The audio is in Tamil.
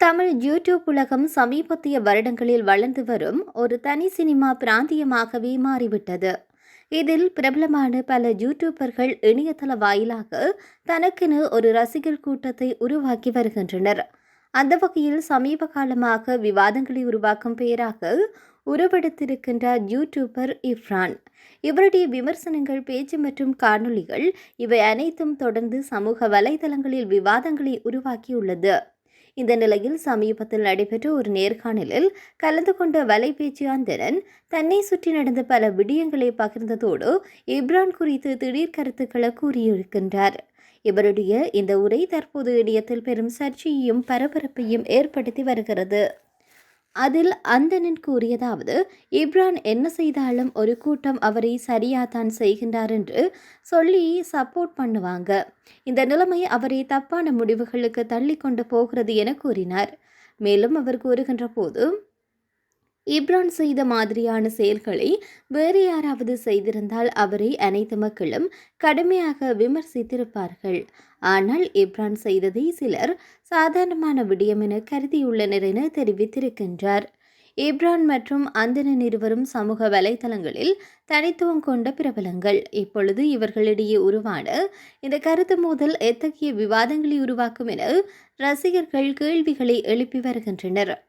தமிழ் யூடியூப் உலகம் சமீபத்திய வருடங்களில் வளர்ந்து வரும் ஒரு தனி சினிமா பிராந்தியமாகவே மாறிவிட்டது. இதில் பிரபலமான பல யூடியூபர்கள் இணையதள வாயிலாக தனக்கென ஒரு ரசிகர் கூட்டத்தை உருவாக்கி வருகின்றனர். அந்த வகையில் சமீப காலமாக விவாதங்களை உருவாக்கும் பெயராக உருவெடுத்திருக்கின்ற யூடியூபர் இஃப்ரான் இவருடைய விமர்சனங்கள் பேச்சு மற்றும் காணொளிகள் இவை அனைத்தும் தொடர்ந்து சமூக வலைதளங்களில் விவாதங்களை உருவாக்கியுள்ளது. இந்த நிலையில் சமீபத்தில் நடைபெற்ற ஒரு நேர்காணலில் கலந்து கொண்ட வலைபேச்சு தன்னை சுற்றி நடந்த பல விடயங்களை பகிர்ந்ததோடு இப்ரான் குறித்து திடீர் கருத்துக்களை கூறியிருக்கின்றார். இவருடைய இந்த உரை தற்போது இணையத்தில் பெரும் சர்ச்சையையும் பரபரப்பையும் ஏற்படுத்தி வருகிறது. அதில் அந்தணன் கூறியதாவது இப்ரான் என்ன செய்தாலும் ஒரு கூட்டம் அவரை சரியாதான் செய்கின்றார் என்று சொல்லி சப்போர்ட் பண்ணுவாங்க. இந்த நிலைமை அவரை தப்பான முடிவுகளுக்கு தள்ளி கொண்டு போகிறது என கூறினார். மேலும் அவர் கூறுகின்ற போது இப்ரான் செய்த மாதிரியான செயல்களை வேறு யாராவது செய்திருந்தால் அவரை அனைத்து மக்களும் கடுமையாக விமர்சித்திருப்பார்கள். ஆனால் இப்ரான் செய்ததை சிலர் சாதாரணமான விடயம் என கருதியுள்ளனர் என தெரிவித்திருக்கின்றார். இப்ரான் மற்றும் அந்தனன் இருவரும் சமூக வலைதளங்களில் தனித்துவம் கொண்ட பிரபலங்கள். இப்பொழுது இவர்களிடையே உருவான இந்த கருத்து மோதல் எத்தகைய விவாதங்களை உருவாக்கும் என ரசிகர்கள் கேள்விகளை எழுப்பி வருகின்றனர்.